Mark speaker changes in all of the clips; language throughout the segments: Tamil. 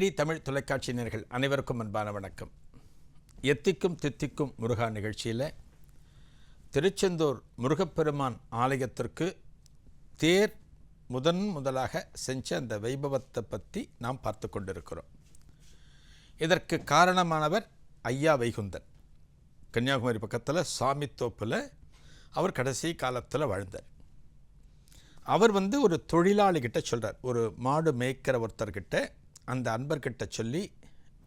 Speaker 1: டிடி தமிழ் தொலைக்காட்சி நேர்கள் அனைவருக்கும் அன்பான வணக்கம். எத்திக்கும் தித்திக்கும் முருகா நிகழ்ச்சியில் திருச்செந்தூர் முருகப்பெருமான் ஆலயத்திற்கு தேர் முதன் முதலாக செஞ்ச அந்த வைபவத்தை பற்றி நாம் பார்த்து கொண்டிருக்கிறோம். இதற்கு காரணமானவர் ஐயா வைகுந்தன். கன்னியாகுமரி பக்கத்தில் சாமித்தோப்பில் அவர் கடைசி காலத்தில் வாழ்ந்தார். அவர் வந்து ஒரு தொழிலாளிகிட்ட சொல்கிறார் ஒரு மாடு மேய்க்கிற ஒருத்தர்கிட்ட அந்த அன்பர்கிட்ட சொல்லி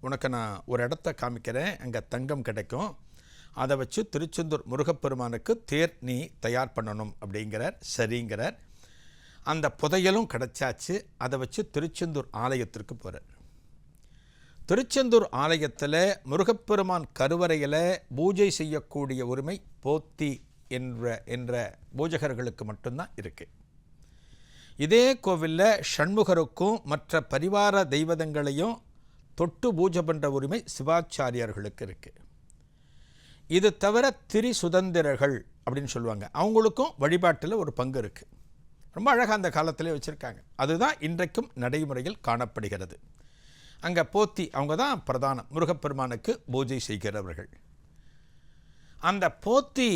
Speaker 1: உனக்கு நான் ஒரு இடத்த காமிக்கிறேன் அங்கே தங்கம் கிடைக்கும். அதை வச்சு திருச்செந்தூர் முருகப்பெருமானுக்கு தேர் நீ தயார் பண்ணணும் அப்படிங்கிறார். சரிங்கிறார். அந்த புதையலும் கிடைச்சாச்சு. அதை வச்சு திருச்செந்தூர் ஆலயத்திற்கு போகிறார் திருச்செந்தூர் ஆலயத்தில் முருகப்பெருமான் கருவறையில் பூஜை செய்யக்கூடிய உரிமை போத்தி என்ற என்ற பூஜகர்களுக்கு மட்டும்தான் இருக்குது இதே கோவிலில் ஷண்முகருக்கும் மற்ற பரிவார தெய்வதங்களையும் தொட்டு பூஜை பண்ணுற உரிமை சிவாச்சாரியார்களுக்கு இருக்குது இது தவிர திரி சுதந்திரர்கள் அப்படின்னு சொல்லுவாங்க. அவங்களுக்கும் வழிபாட்டில் ஒரு பங்கு இருக்குது ரொம்ப அழகாக அந்த காலத்திலே வச்சுருக்காங்க. அதுதான் இன்றைக்கும் நடைமுறையில் காணப்படுகிறது. அங்கே போத்தி அவங்க தான் பிரதானம். முருகப்பெருமானுக்கு பூஜை செய்கிறவர்கள். அந்த போத்தி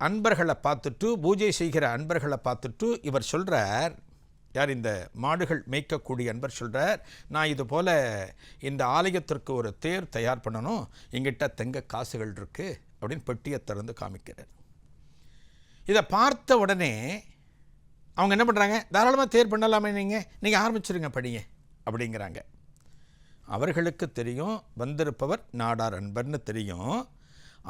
Speaker 1: அன்பர்களை பார்த்துட்டு பூஜை செய்கிற அன்பர்களை பார்த்துட்டு இவர் சொல்கிறார் யார் இந்த மாடுகள் மேய்க்கக்கூடிய அன்பர் சொல்கிறார் நான் இது போல் இந்த ஆலயத்திற்கு ஒரு தேர் தயார் பண்ணணும் எங்கிட்ட தெங்க காசுகள் இருக்குது அப்படின்னு பெட்டியை திறந்து காமிக்கிறார். இதை பார்த்த உடனே அவங்க என்ன பண்ணுறாங்க தாராளமாக தேர் பண்ணலாமே நீங்கள் நீங்கள் ஆரம்பிச்சிருங்க படிங்க அப்படிங்கிறாங்க. அவர்களுக்கு தெரியும் வந்திருப்பவர் நாடார் அன்பர்னு தெரியும்.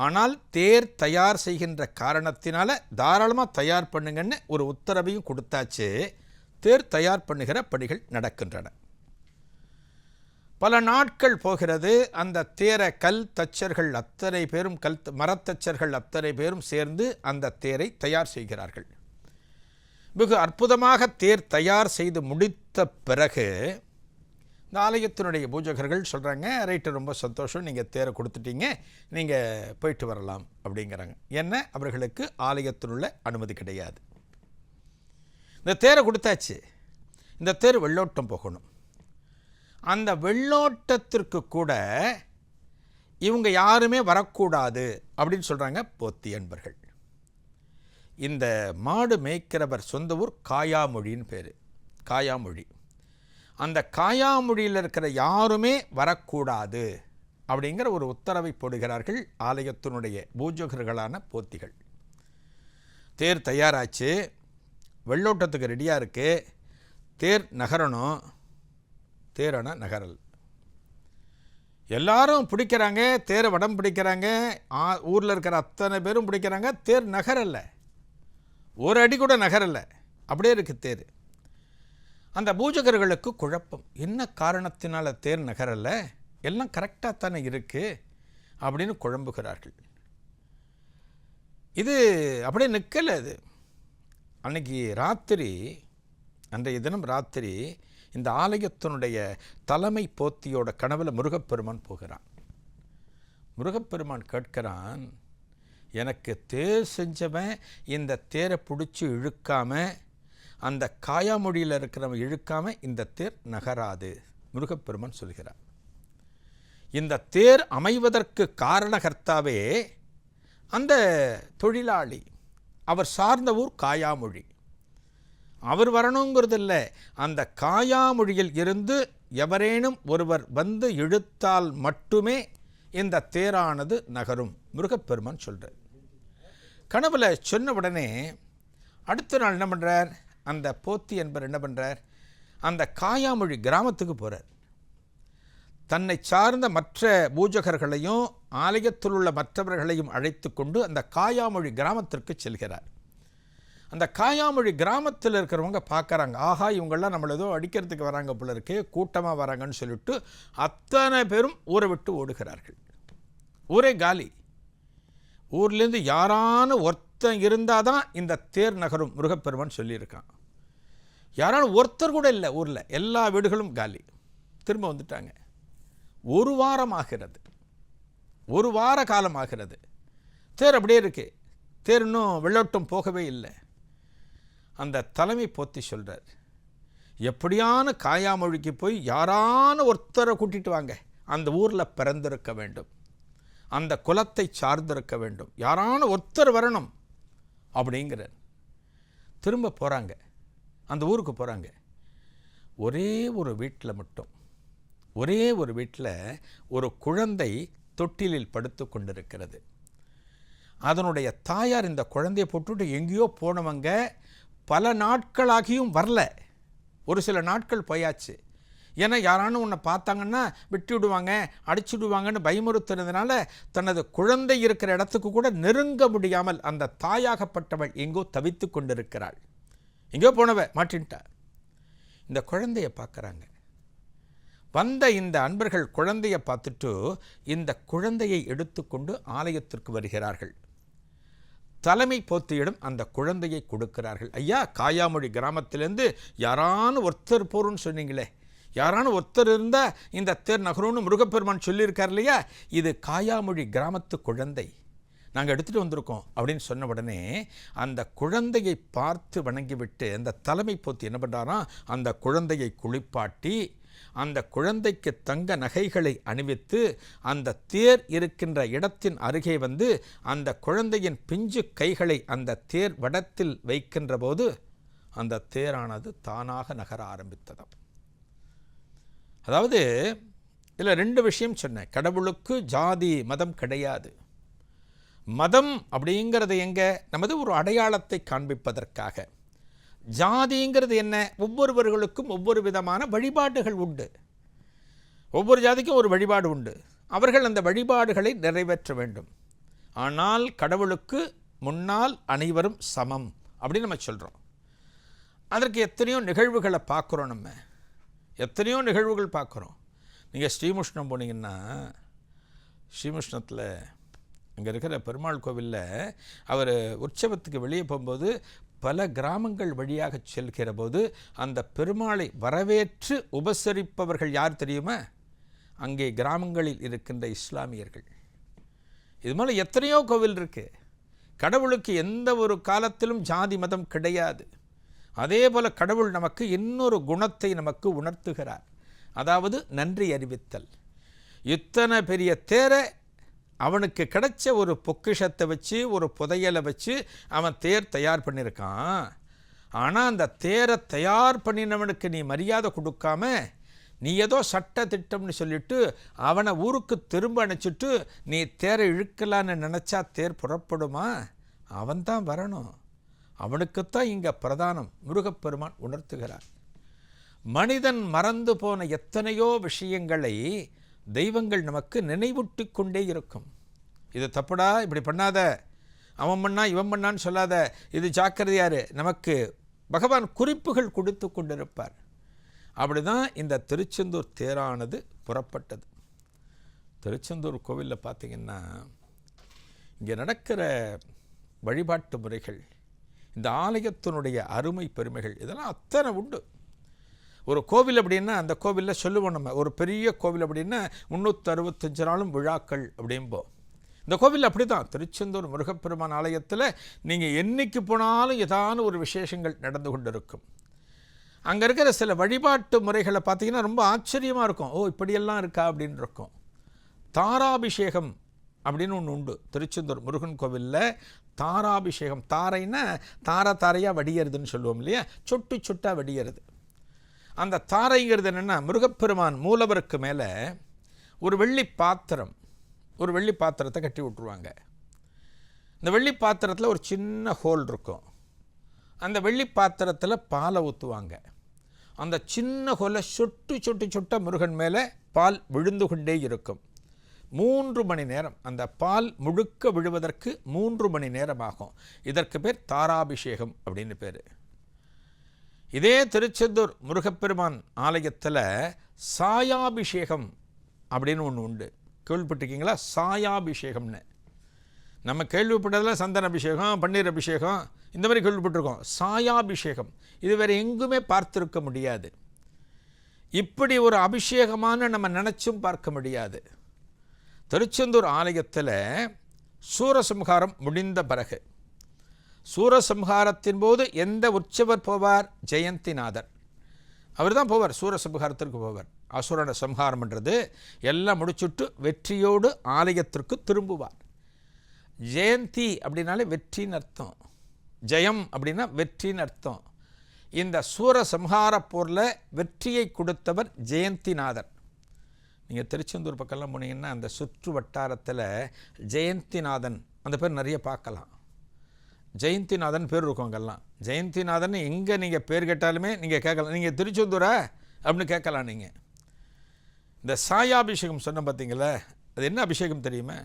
Speaker 1: ஆனால் தேர் தயார் செய்கின்ற காரணத்தினால தாராளமாக தயார் பண்ணுங்கன்னு ஒரு உத்தரவையும் கொடுத்தாச்சு. தேர் தயார் பண்ணுகிற பணிகள் நடக்கின்றன. பல நாட்கள் போகிறது அந்த தேரை கல் தச்சர்கள் அத்தனை பேரும் கல் மரத்தச்சர்கள் அத்தனை பேரும் சேர்ந்து அந்த தேரை தயார் செய்கிறார்கள். மிகு அற்புதமாக தேர் தயார் செய்து முடித்த பிறகு இந்த ஆலயத்தினுடைய பூஜகர்கள் சொல்கிறாங்க ரைட்டு ரொம்ப சந்தோஷம் நீங்கள் தேரை கொடுத்துட்டீங்க நீங்கள் போயிட்டு வரலாம் அப்படிங்கிறாங்க. என்ன அவர்களுக்கு ஆலயத்தினுள்ள அனுமதி கிடையாது. இந்த தேரை கொடுத்தாச்சு. இந்த தேர் வெள்ளோட்டம் போகணும். அந்த வெள்ளோட்டத்திற்கு கூட இவங்க யாருமே வரக்கூடாது அப்படின்னு சொல்கிறாங்க போத்தி அன்பர்கள். இந்த மாடு மேய்க்கிறவர் சொந்த ஊர் காயாமொழின்னு பேர். காயாமொழி. அந்த காயாமொழியில் இருக்கிற யாருமே வரக்கூடாது அப்படிங்கிற ஒரு உத்தரவை போடுகிறார்கள் ஆலயத்தினுடைய பூஜகர்களான போத்திகள். தேர் தயாராச்சு. வெள்ளோட்டத்துக்கு ரெடியாக இருக்குது தேர் நகரணும். தேரான நகரல். எல்லாரும் பிடிக்கிறாங்க. தேரை வடம் பிடிக்கிறாங்க. ஊரில் இருக்கிற அத்தனை பேரும் பிடிக்கிறாங்க. தேர் நகரல்ல. ஒரு அடி கூட நகரல்ல. அப்படியே இருக்குது தேர். அந்த பூஜகர்களுக்கு குழப்பம். என்ன காரணத்தினால் தேர் நகரல்ல? எல்லாம் கரெக்டாக தானே இருக்குது அப்படின்னு குழம்புகிறார்கள். இது அப்படியே நிற்கலை அது. அன்னைக்கு ராத்திரி அன்றைய தினம் ராத்திரி இந்த ஆலயத்தினுடைய தலைமை போத்தியோட கனவில் முருகப்பெருமான் போகிறான். முருகப்பெருமான் கேட்கிறான் எனக்கு தேர் செஞ்சவன் இந்த தேரை பிடிச்சி இழுக்காம அந்த காயாமொழியில் இருக்கிறவன் இழுக்காம இந்த தேர் நகராது. முருகப்பெருமான் சொல்கிறார். இந்த தேர் அமைவதற்கு காரணகர்த்தாவே அந்த தொழிலாளி அவர் சார்ந்த ஊர் காயாமொழி. அவர் வரணுங்கிறது இல்லை அந்த காயாமொழியில் இருந்து எவரேனும் ஒருவர் வந்து இழுத்தால் மட்டுமே இந்த தேரானது நகரும். முருகப்பெருமான் சொல்கிறார் கனவுல சொன்ன உடனே அடுத்த நாள் என்ன பண்ணுறார் அந்த போத்தி என்பவர் என்ன பண்ணுறார் அந்த காயாமொழி கிராமத்துக்கு போகிறார் தன்னை சார்ந்த மற்ற பூஜகர்களையும் ஆலயத்தில் உள்ள மற்றவர்களையும் அழைத்து கொண்டு அந்த காயாமொழி கிராமத்திற்கு செல்கிறார். அந்த காயாமொழி கிராமத்தில் இருக்கிறவங்க பார்க்குறாங்க ஆஹா இவங்கெல்லாம் நம்மள ஏதோ அடிக்கிறதுக்கு வராங்க போல இருக்கே கூட்டமாக வராங்கன்னு சொல்லிட்டு அத்தனை பேரும் ஊரை விட்டு ஓடுகிறார்கள். ஊரே காலி. ஊர்லேருந்து யாரான ஒருத்தன் இருந்தால் தான் இந்த தேர் நகரும் முருகப்பெருமான் சொல்லியிருக்கான். யாராலும் ஒருத்தர் கூட இல்லை ஊரில். எல்லா வீடுகளும் காலி. திரும்ப வந்துட்டாங்க. ஒரு வாரம் ஆகிறது. ஒரு வார காலம் ஆகிறது. தேர் அப்படியே இருக்கு. தேர் இன்னும் வெள்ளோட்டம் போகவே இல்லை. அந்த தலைமை போத்தி சொல்கிறார் எப்படியான காயாமொழிக்கு போய் யாரான ஒருத்தரை கூட்டிட்டு வாங்க. அந்த ஊரில் பிறந்திருக்க வேண்டும். அந்த குலத்தை சார்ந்திருக்க வேண்டும். யாரான ஒருத்தர் வரணும். அப்படிங்கிறார். திரும்ப போகிறாங்க அந்த ஊருக்கு போகிறாங்க ஒரே ஒரு வீட்டில் மட்டும். ஒரே ஒரு வீட்டில் ஒரு குழந்தை தொட்டிலில் படுத்து கொண்டிருக்கிறது. அதனுடைய தாயார் இந்த குழந்தையை போட்டுட்டு எங்கேயோ போனவங்க பல நாட்களாகியும் வரல. ஒரு சில நாட்கள் போயாச்சு. ஏன்னா யாரானு உன்னை பார்த்தாங்கன்னா விட்டு விடுவாங்க அடிச்சு விடுவாங்கன்னு பயமுறுத்துறதுனால தனது குழந்தை இருக்கிற இடத்துக்கு கூட நெருங்க முடியாமல் அந்த தாயாகப்பட்டவள் எங்கோ தவித்து கொண்டிருக்கிறாள். எங்கேயோ போனவ மாட்டின்ட்டா. இந்த குழந்தைய பார்க்குறாங்க. வந்த இந்த அன்பர்கள் குழந்தையை பார்த்துட்டு இந்த குழந்தையை எடுத்துக்கொண்டு ஆலயத்திற்கு வருகிறார்கள். தலைமை போத்தியிடம் அந்த குழந்தையை கொடுக்கிறார்கள். ஐயா காயாமொழி கிராமத்திலேருந்து யாரான ஒருத்தர் போறோன்னு சொன்னீங்களே. யாரான ஒருத்தர் இருந்தால் இந்த தேர் நகரும்னு முருகப்பெருமான் சொல்லியிருக்கார் இல்லையா? இது காயாமொழி கிராமத்து குழந்தை. நாங்கள் எடுத்துகிட்டு வந்திருக்கோம் அப்படின்னு சொன்ன உடனே அந்த குழந்தையை பார்த்து வணங்கிவிட்டு அந்த தலைமை போத்தி என்ன பண்ணுறாராம் அந்த குழந்தையை குளிப்பாட்டி அந்த குழந்தைக்கு தங்க நகைகளை அணிவித்து அந்த தேர் இருக்கின்ற இடத்தின் அருகே வந்து அந்த குழந்தையின் பிஞ்சு கைகளை அந்த தேர் வடத்தில் வைக்கின்ற போது அந்த தேரானது தானாக நகர ஆரம்பித்ததாம். அதாவது இதில் ரெண்டு விஷயம் சொன்னேன். கடவுளுக்கு ஜாதி மதம் கிடையாது. மதம் அப்படிங்கிறது எங்கே? நமது ஒரு அடையாளத்தை காண்பிப்பதற்காக. ஜாதிங்கிறது என்ன? ஒவ்வொருவர்களுக்கும் ஒவ்வொரு விதமான வழிபாடுகள் உண்டு. ஒவ்வொரு ஜாதிக்கும் ஒரு வழிபாடு உண்டு. அவர்கள் அந்த வழிபாடுகளை நிறைவேற்ற வேண்டும். ஆனால் கடவுளுக்கு முன்னால் அனைவரும் சமம் அப்படின்னு நம்ம சொல்கிறோம் அதற்கு எத்தனையோ நிகழ்வுகளை பார்க்குறோம் நம்ம. எத்தனையோ நிகழ்வுகள் பார்க்குறோம். நீங்கள் ஸ்ரீமுஷ்ணம் போனீங்கன்னா ஸ்ரீமுஷ்ணத்தில் இங்கே இருக்கிற பெருமாள் கோவிலில் அவர் உற்சவத்துக்கு வெளியே போகும்போது பல கிராமங்கள் வழியாக செல்கிற போது அந்த பெருமாளை வரவேற்று உபசரிப்பவர்கள் யார் தெரியுமா? அங்கே கிராமங்களில் இருக்கின்ற இஸ்லாமியர்கள். இது மாதிரி எத்தனையோ கோவில் இருக்குது கடவுளுக்கு எந்த ஒரு காலத்திலும் ஜாதி மதம் கிடையாது. அதே போல் கடவுள் நமக்கு இன்னொரு குணத்தை நமக்கு உணர்த்துகிறார். அதாவது நன்றி அறிவித்தல். இத்தனை பெரிய தேரை அவனுக்கு கிடைச்ச ஒரு பொக்கிஷத்தை வச்சு ஒரு புதையலை வச்சு அவன் தேர் தயார் பண்ணியிருக்கான். ஆனால் அந்த தேரை தயார் பண்ணினவனுக்கு நீ மரியாதை கொடுக்காம நீ ஏதோ சட்ட திட்டம்னு சொல்லிட்டு அவனை ஊருக்கு திரும்ப அணைச்சிட்டு நீ தேரை இழுக்கலான்னு நினச்சா தேர் புறப்படுமா? அவன்தான் வரணும். அவனுக்குத்தான் இங்கே பிரதானம். முருகப்பெருமான் உணர்த்துகிறார். மனிதன் மறந்து போன எத்தனையோ விஷயங்களை தெய்வங்கள் நமக்கு நினைவூட்டி கொண்டே இருக்கும். இது தப்புடா இப்படி பண்ணாத. அவன் பண்ணா இவன் பண்ணான்னு சொல்லாத. இது ஜாக்கிரதையார் நமக்கு பகவான் குறிப்புகள் கொடுத்து கொண்டிருப்பார். அப்படிதான் இந்த திருச்செந்தூர் தேரானது புறப்பட்டது. திருச்செந்தூர் கோவிலில் பார்த்தீங்கன்னா இங்கே நடக்கிற வழிபாட்டு முறைகள் இந்த ஆலயத்தினுடைய அருமை பெருமைகள் இதெல்லாம் அத்தனை உண்டு. ஒரு கோவில் அப்படின்னா அந்த கோவிலில் சொல்லுவோம் நம்ம. ஒரு பெரிய கோவில் அப்படின்னா முந்நூற்றி அறுபத்தஞ்சு நாளும் விழாக்கள் அப்படிம்போம் இந்த கோவில் அப்படி தான் திருச்செந்தூர் முருகப்பெருமான் ஆலயத்தில் நீங்கள் என்னைக்கு போனாலும் ஏதான ஒரு விசேஷங்கள் நடந்து கொண்டு இருக்கும் அங்கே இருக்கிற சில வழிபாட்டு முறைகளை பார்த்திங்கன்னா ரொம்ப ஆச்சரியமாக இருக்கும். ஓ இப்படியெல்லாம் இருக்கா அப்படின்னு இருக்கும். தாராபிஷேகம் அப்படின்னு ஒன்று உண்டு. திருச்செந்தூர் முருகன் கோவிலில் தாராபிஷேகம். தாரைன்னா தார தாரையாக வடியறதுன்னு சொல்லுவோம் இல்லையா? சொட்டு சொட்டாக வடியறது. அந்த தாரைங்கிறது என்னென்னா முருகப்பெருமான் மூலவருக்கு மேலே ஒரு வெள்ளி பாத்திரம் ஒரு வெள்ளி பாத்திரத்தை கட்டி விட்ருவாங்க இந்த வெள்ளி பாத்திரத்தில் ஒரு சின்ன ஹோல் இருக்கும். அந்த வெள்ளி பாத்திரத்தில் பாலை ஊற்றுவாங்க அந்த சின்ன ஹோலை சொட்டு சொட்டு சொட்ட முருகன் மேலே பால் விழுந்து கொண்டே இருக்கும். மூன்று மணி நேரம் அந்த பால் முழுக்க விழுவதற்கு மூன்று மணி நேரம் ஆகும். இதற்கு பேர் தாராபிஷேகம் அப்படின்னு பேர். இதே திருச்செந்தூர் முருகப்பெருமான் ஆலயத்தில் சாயாபிஷேகம் அப்படின்னு ஒன்று உண்டு. கேள்விப்பட்டிருக்கீங்களா? சாயாபிஷேகம்னு. நம்ம கேள்விப்பட்டதில் சந்தன அபிஷேகம் பன்னீர் அபிஷேகம் இந்த மாதிரி கேள்விப்பட்டிருக்கோம். சாயாபிஷேகம். இது வேறு எங்குமே பார்த்துருக்க முடியாது. இப்படி ஒரு அபிஷேகமான நம்ம நினச்சும் பார்க்க முடியாது. திருச்செந்தூர் ஆலயத்தில் சூரசம்ஹாரம் முடிந்த பிறகு சூரசம்ஹாரத்தின் போது எந்த உற்சவர் போவார்? ஜெயந்திநாதர். அவர் தான் போவார் சூரசம்ஹாரத்திற்கு போவார். அசுரனை சம்ஹாரம்ன்றது எல்லாம் முடிச்சுட்டு வெற்றியோடு ஆலயத்திற்கு திரும்புவார். ஜெயந்தி அப்படின்னாலே வெற்றின்னு அர்த்தம். ஜெயம் அப்படின்னா வெற்றின்னு அர்த்தம். இந்த சூரசம்ஹார போரில் வெற்றியை கொடுத்தவர் ஜெயந்திநாதர். நீங்கள் திருச்செந்தூர் பக்கம்லாம் போனீங்கன்னா அந்த சுற்று வட்டாரத்தில் ஜெயந்திநாதன் அந்த பேர் நிறைய பார்க்கலாம். ஜெயந்திநாதன் பேர் இருக்கும் அங்கெல்லாம். ஜெயந்திநாதன் எங்கே நீங்கள் பேர் கேட்டாலுமே நீங்கள் கேட்கலாம். நீங்கள் திருச்செந்தூரா? அப்படின்னு கேட்கலாம் நீங்கள் இந்த சாயாபிஷேகம் சொன்ன பார்த்தீங்களே அது என்ன அபிஷேகம் தெரியுமா?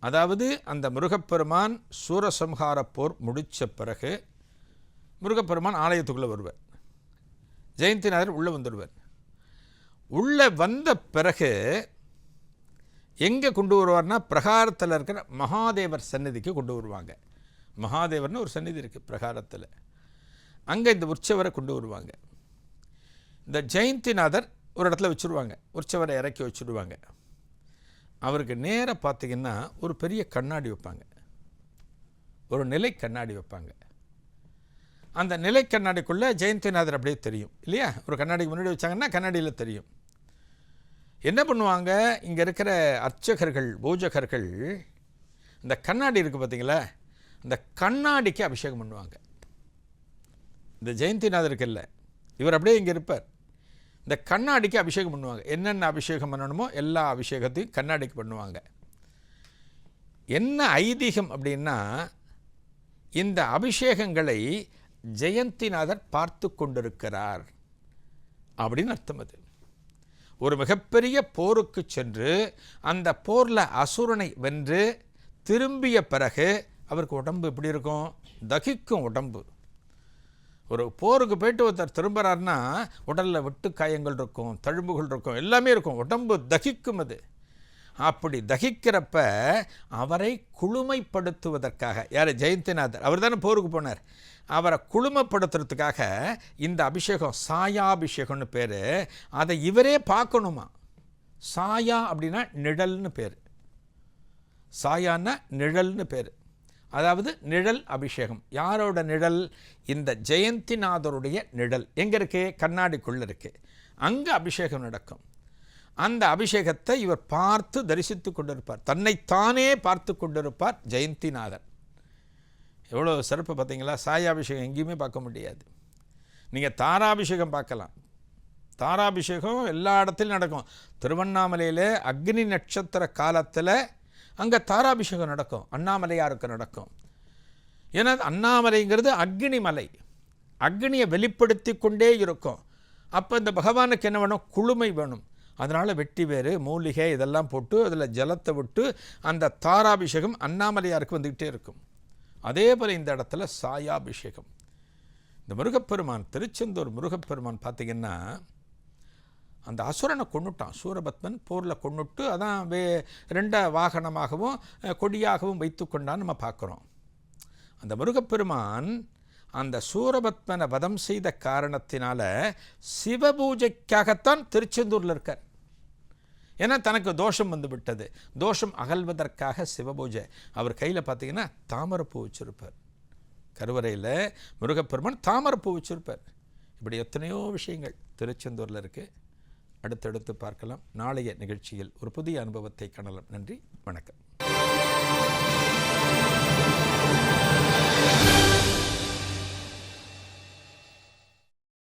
Speaker 1: அதாவது அந்த முருகப்பெருமான் சூரசம்ஹார போர் முடித்த பிறகு முருகப்பெருமான் ஆலயத்துக்குள்ளே வருவார். ஜெயந்திநாதர் உள்ளே வந்துடுவார். உள்ளே வந்த பிறகு எங்கே கொண்டு வருவார்னா பிரகாரத்தில் இருக்கிற மகாதேவர் சன்னதிக்கு கொண்டு வருவாங்க. மகாதேவர்னு ஒரு சந்நிதி இருக்குது பிரகாரத்தில். அங்கே இந்த உற்சவரை கொண்டு வருவாங்க. இந்த ஜெயந்திநாதர் ஒரு இடத்துல வச்சுருவாங்க. உற்சவரை இறக்கி வச்சுருவாங்க. அவருக்கு நேராக பார்த்தீங்கன்னா ஒரு பெரிய கண்ணாடி வைப்பாங்க. ஒரு நிலை கண்ணாடி வைப்பாங்க. அந்த நிலை கண்ணாடிக்குள்ளே ஜெயந்திநாதர் அப்படியே தெரியும் இல்லையா? ஒரு கண்ணாடிக்கு முன்னாடி வச்சாங்கன்னா கண்ணாடியில் தெரியும். என்ன பண்ணுவாங்க? இங்கே இருக்கிற அர்ச்சகர்கள் பூஜகர்கள் இந்த கண்ணாடி இருக்குது பார்த்தீங்களா இந்த கண்ணாடிக்கு அபிஷேகம் பண்ணுவாங்க. இந்த ஜெயந்திநாதருக்கு இல்லை இவர் அப்படியே இங்கே இருப்பார். இந்த கண்ணாடிக்கு அபிஷேகம் பண்ணுவாங்க. என்னென்ன அபிஷேகம் பண்ணணுமோ எல்லா அபிஷேகத்தையும் கண்ணாடிக்கு பண்ணுவாங்க. என்ன ஐதீகம் அப்படின்னா இந்த அபிஷேகங்களை ஜெயந்திநாதர் பார்த்து கொண்டிருக்கிறார் அப்படின்னு அர்த்தம் அது. ஒரு மிகப்பெரிய போருக்கு சென்று அந்த போரில் அசுரனை வென்று திரும்பிய பிறகு அவருக்கு உடம்பு எப்படி இருக்கும்? தகிக்கும் உடம்பு. ஒரு போருக்கு போயிட்டு ஒருத்தர் திரும்புகிறாருன்னா உடலில் வெட்டு காயங்கள் இருக்கும் தழும்புகள் இருக்கும் எல்லாமே இருக்கும். உடம்பு தகிக்கும் அது. அப்படி தகிக்கிறப்ப அவரை குளுமைப்படுத்துவதற்காக யார்? ஜெயந்திநாதர். அவர் தானே போருக்கு போனார். அவரை குளுமைப்படுத்துறதுக்காக இந்த அபிஷேகம் சாயாபிஷேகம்னு பேர். அதை இவரே பார்க்கணுமா? சாயா அப்படின்னா நிழல்னு பேர். சாயான்னா நிழல்னு பேர். அதாவது நிழல் அபிஷேகம். யாரோட நிழல்? இந்த ஜெயந்திநாதருடைய நிழல். எங்கே இருக்கு? கண்ணாடிக்குள்ளே இருக்கு. அங்கே அபிஷேகம் நடக்கும். அந்த அபிஷேகத்தை இவர் பார்த்து தரிசித்து கொண்டிருப்பார். தன்னைத்தானே பார்த்து கொண்டிருப்பார் ஜெயந்திநாதன் எவ்வளோ சிறப்பு பார்த்தீங்களா? சாயாபிஷேகம் எங்கேயுமே பார்க்க முடியாது. நீங்கள் தாராபிஷேகம் பார்க்கலாம். தாராபிஷேகம் எல்லா இடத்துலையும் நடக்கும். திருவண்ணாமலையில் அக்னி நட்சத்திர காலத்தில் அங்கே தாராபிஷேகம் நடக்கும் அண்ணாமலையாருக்கு நடக்கும். ஏன்னா அண்ணாமலைங்கிறது அக்னி மலை அக்னியை வெளிப்படுத்தி கொண்டே இருக்கும். அப்போ இந்த பகவானுக்கு என்ன வேணும்? குளுமை வேணும். அதனால் வெட்டி வேறு மூலிகை இதெல்லாம் போட்டு அதில் ஜலத்தை விட்டு அந்த தாராபிஷேகம் அண்ணாமலையாருக்கு வந்துக்கிட்டே இருக்கும். அதே போல் இந்த இடத்துல சாயாபிஷேகம். இந்த முருகப்பெருமான் திருச்செந்தூர் முருகப்பெருமான் பார்த்திங்கன்னா அந்த அசுரனை கொண்டுட்டான் சூரபத்மன் போரில் கொண்டுட்டு அதான் வே ரெண்ட வாகனமாகவும் கொடியாகவும் வைத்து கொண்டான்னு நம்ம பார்க்குறோம். அந்த முருகப்பெருமான் அந்த சூரபத்மனை வதம் செய்த காரணத்தினால சிவபூஜைக்காகத்தான் திருச்செந்தூரில் இருக்கார். ஏன்னா தனக்கு தோஷம் வந்து விட்டது. தோஷம் அகல்வதற்காக சிவபூஜை. அவர் கையில் பார்த்தீங்கன்னா தாமரப்பூ வச்சுருப்பார். கருவறையில் முருகப்பெருமான் தாமரப்பூ வச்சுருப்பார். இப்படி எத்தனையோ விஷயங்கள் திருச்செந்தூரில் இருக்குது அடுத்தடுத்து பார்க்கலாம். நாளைய நிகழ்ச்சியில் ஒரு புதிய அனுபவத்தை காணலாம். நன்றி. வணக்கம்.